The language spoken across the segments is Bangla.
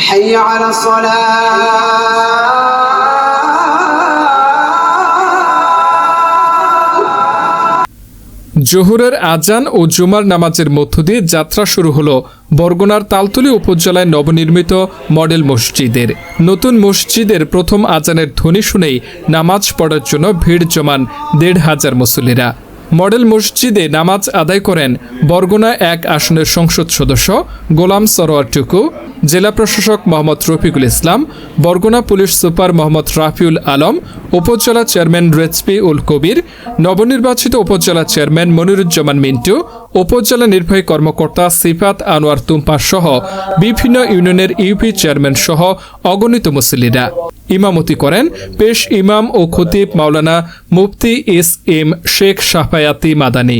حي على الصلاة জোহরের আজান ও জুমার নামাজের মধ্য দিয়ে যাত্রা শুরু হলো বরগুনার তালতলি উপজেলায় নবনির্মিত মডেল মসজিদের নতুন মসজিদের প্রথম আজানের ধ্বনি শুনেই নামাজ পড়ার জন্য ভিড় জমান দেড় হাজার মুসল্লিরা মডেল মসজিদে নামাজ আদায় করেন বরগুনা এক আসনের সংসদ সদস্য গোলাম সরোয়ার টুকু, জেলা প্রশাসক মোহাম্মদ রফিকুল ইসলাম, বরগুনা পুলিশ সুপার মোহাম্মদ রাফিউল আলম, উপজেলা চেয়ারম্যান রেজপি উল কবির, নবনির্বাচিত উপজেলা চেয়ারম্যান মনিরুজ্জামান মিন্টু, উপজেলা নির্বাহী কর্মকর্তা সিফাত আনোয়ার তুম্পা সহ বিভিন্ন ইউনিয়নের ইউপি চেয়ারম্যান সহ অগণিত মুসল্লিরা। ইমামতি করেন। পেশ ইমাম ও খতিব মাওলানা মুফতি এস এম শেখ সাফায়াতি মাদানি।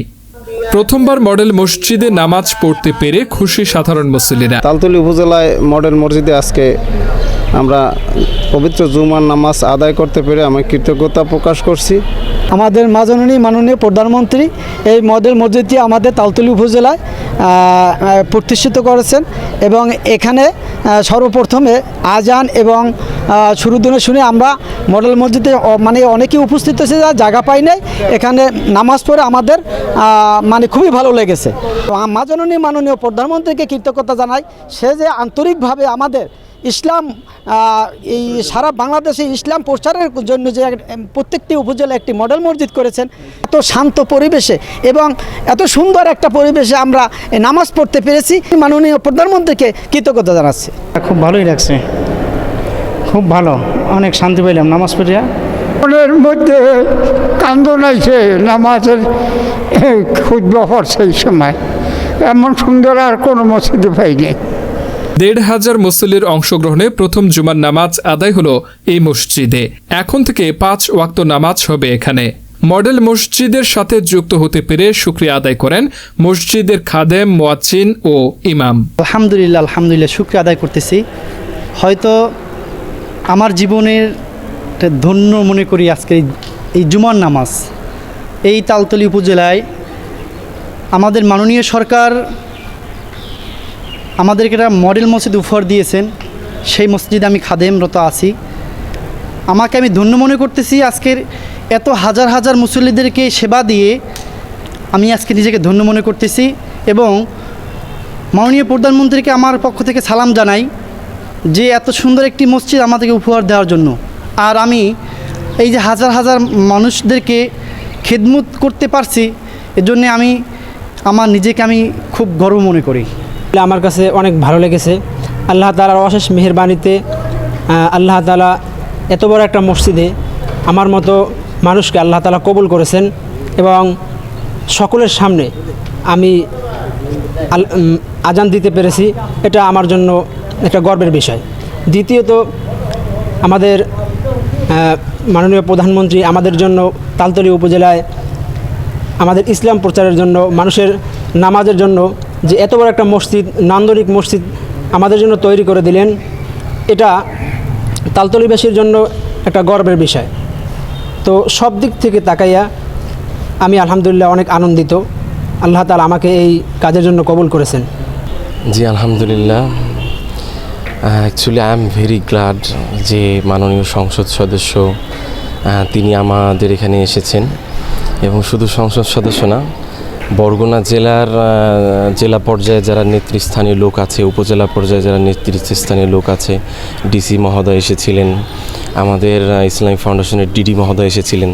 প্রথমবার মডেল মসজিদে নামাজ পড়তে পেরে খুশি সাধারণ মুসল্লিরা। তালতলি উপজেলায় মডেল মসজিদে আজকে আমরা পবিত্র জুমার নামাজ আদায় করতে পেরে আমি কৃতজ্ঞতা প্রকাশ করছি। আমাদের মাজননী মাননীয় প্রধানমন্ত্রী এই মডেল মসজিদটি আমাদের তালতলি উপজেলায় প্রতিষ্ঠিত করেছেন এবং এখানে সর্বপ্রথমে আজান এবং শুরুর দিনে শুনে আমরা মডেল মসজিদে মানে অনেকেই উপস্থিত হয়েছে যা জায়গা পাই নাই, এখানে নামাজ পড়ে আমাদের মানে খুবই ভালো লেগেছে। তো মাজননী মাননীয় প্রধানমন্ত্রীকে কৃতজ্ঞতা জানাই। সে যে আন্তরিকভাবে আমাদের ইসলাম এই সারা বাংলাদেশে ইসলাম প্রচারের জন্য যে প্রত্যেকটি উপজেলা একটি মডেল মসজিদ করেছেন এত শান্ত পরিবেশে এবং এত সুন্দর একটা পরিবেশে আমরা নামাজ পড়তে পেরেছি মাননীয় প্রধানমন্ত্রীকে কৃতজ্ঞতা জানাচ্ছি। খুব ভালোই লাগছে। খুব ভালো। অনেক শান্তি পাইলাম নামাজ পড়িয়া। মনের মধ্যে কান্দন আইছে নামাজের খুদ্ সেই সময়। এমন সুন্দর আর কোনো মসজিদে পাইনি দেড় হাজার মুসল্লির অংশগ্রহণে প্রথম জুমার নামাজ আদায় হলো এই মসজিদে। এখন থেকে পাঁচ ওয়াক্ত নামাজ হবে এখানে। মডেল মসজিদের সাথে যুক্ত হতে পেরে শুক্রিয়া আদায় করেন মসজিদের খাদেম মোয়াচ্চিন ও ইমাম। আলহামদুলিল্লাহ আলহামদুলিল্লাহ, শুক্রিয়া আদায় করতেছি। হয়তো আমার জীবনের ধন্য মনে করি আজকে এই জুমার নামাজ। এই তালতলি উপজেলায় আমাদের মাননীয় সরকার আমাদেরকে একটা মডেল মসজিদ উপহার দিয়েছেন। সেই মসজিদে আমি খাদেমরত আছি। আমাকে আমি ধন্য মনে করতেছি আজকের এত হাজার হাজার মুসল্লিদেরকে সেবা দিয়ে আমি আজকে নিজেকে ধন্য মনে করতেছি এবং মাননীয় প্রধানমন্ত্রীকে আমার পক্ষ থেকে সালাম জানাই যে এত সুন্দর একটি মসজিদ আমাদেরকে উপহার দেওয়ার জন্য। আর আমি এই যে হাজার হাজার মানুষদেরকে খেদমত করতে পারছি, এজন্যে আমি, আমার নিজেকে আমি খুব গর্ব মনে করি। আমার কাছে অনেক ভালো লেগেছে। আল্লাহ তালার অশেষ মেহেরবানিতে আল্লাহ তালা এত বড় একটা মসজিদে আমার মতো মানুষকে আল্লাহ তালা কবুল করেছেন এবং সকলের সামনে আমি আজান দিতে পেরেছি। এটা আমার জন্য একটা গর্বের বিষয়। দ্বিতীয়ত, আমাদের মাননীয় প্রধানমন্ত্রী আমাদের জন্য তালতলি উপজেলায় আমাদের ইসলাম প্রচারের জন্য, মানুষের নামাজের জন্য যে এত বড় একটা মসজিদ, নান্দনিক মসজিদ আমাদের জন্য তৈরি করে দিলেন, এটা তালতলিবাসীর জন্য একটা গর্বের বিষয়। তো সব দিক থেকে তাকাইয়া আমি আলহামদুলিল্লাহ অনেক আনন্দিত। আল্লাহ তালা আমাকে এই কাজের জন্য কবুল করেছেন। জি, আলহামদুলিল্লাহ। Actually I am very glad যে মাননীয় সংসদ সদস্য তিনি আমাদের এখানে এসেছেন। এবং শুধু সংসদ সদস্য না বরগুনা জেলার জেলা পর্যায়ে যারা নেতৃস্থানীয় লোক আছে, উপজেলা পর্যায়ে যারা নেতৃস্থানীয় লোক আছে, ডিসি মহোদয় এসেছিলেন। আমাদের ইসলামী ফাউন্ডেশনের ডিডি মহোদয় এসেছিলেন।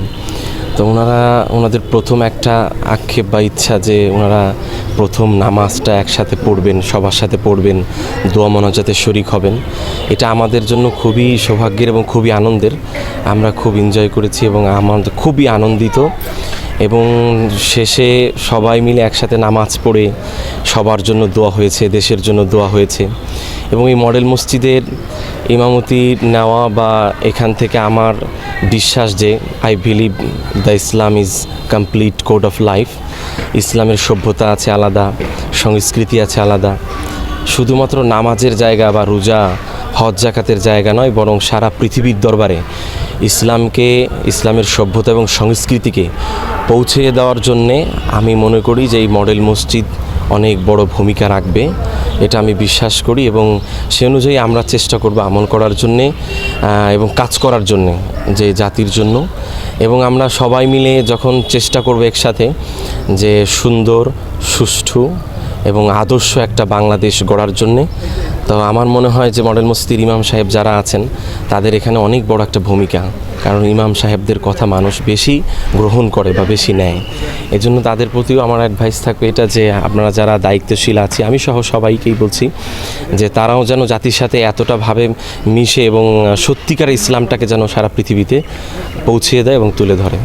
তো ওনারা, ওনাদের প্রথম একটা আক্ষেপ বা ইচ্ছা যে ওনারা প্রথম নামাজটা একসাথে পড়বেন, সবার সাথে পড়বেন, দোয়া মনাজাতে শরিক হবেন। এটা আমাদের জন্য খুবই সৌভাগ্যের এবং খুবই আনন্দের। আমরা খুব এনজয় করেছি এবং আমাদের খুবই আনন্দিত। এবং শেষে সবাই মিলে একসাথে নামাজ পড়ে সবার জন্য দোয়া হয়েছে, দেশের জন্য দোয়া হয়েছে। এবং এই মডেল মসজিদের ইমামতি নেওয়া বা এখান থেকে আমার বিশ্বাস যে I believe the Islam is complete code of life ইসলামের সভ্যতা আছে আলাদা, সংস্কৃতি আছে আলাদা। শুধুমাত্র নামাজের জায়গা বা রোজা, হজ জাকাতের জায়গা নয়, বরং সারা পৃথিবীর দরবারে ইসলামকে, ইসলামের সভ্যতা এবং সংস্কৃতিকে পৌঁছে দেওয়ার জন্যে আমি মনে করি যে এই মডেল মসজিদ অনেক বড় ভূমিকা রাখবে, এটা আমি বিশ্বাস করি এবং সে অনুযায়ী আমরা চেষ্টা করব আমল করার জন্যে এবং কাজ করার জন্যে যে জাতির জন্য। এবং আমরা সবাই মিলে যখন চেষ্টা করব একসাথে যে সুন্দর, সুষ্ঠু এবং আদর্শ একটা বাংলাদেশ গড়ার জন্যে তো আমার মনে হয় যে মডেল মসজিদের ইমাম সাহেব যারা আছেন, তাদের এখানে অনেক বড় একটা ভূমিকা। কারণ ইমাম সাহেবদের কথা মানুষ বেশি গ্রহণ করে বা বেশি নেয়। এজন্য তাদের প্রতিও আমার অ্যাডভাইস থাকবে এটা যে আপনারা যারা দায়িত্বশীল আছে, আমি সহ সবাইকেই বলছি যে তারাও যেন জাতির সাথে এতটা ভাবে মিশে এবং সত্যিকার ইসলামটাকে যেন সারা পৃথিবীতে পৌঁছিয়ে দেয় এবং তুলে ধরে।